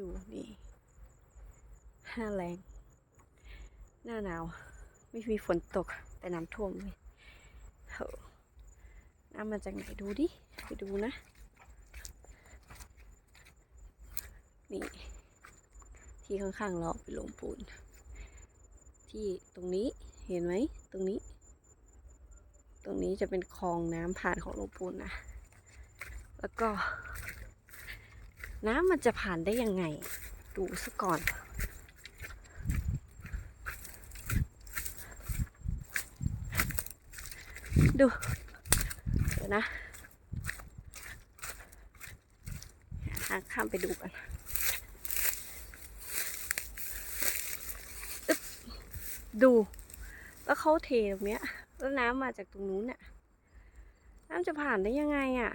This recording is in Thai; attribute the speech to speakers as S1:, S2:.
S1: ดูนี่หน้าแรงหน้าหนาว ไม่มีฝนตกแต่น้ำท่วมเลยโหน้ำมาจากไหนดูดิ ไปดูนะ นี่ ที่ข้างๆเราเป็นโรงปูน ที่ตรงนี้เห็นไหม ตรงนี้ ตรงนี้จะเป็นคลองน้ำผ่านของโรงปูนนะ แล้วก็ น้ำมันจะผ่านได้ยังไง ดูซะก่อน ดู เดี๋ยวนะหาทางข้ามไปดูกันอึ๊บดู แล้วเขาเทตรงเนี้ย แล้วน้ำมาจากตรงนู้นน่ะ น้ำจะผ่านได้ยังไงอะ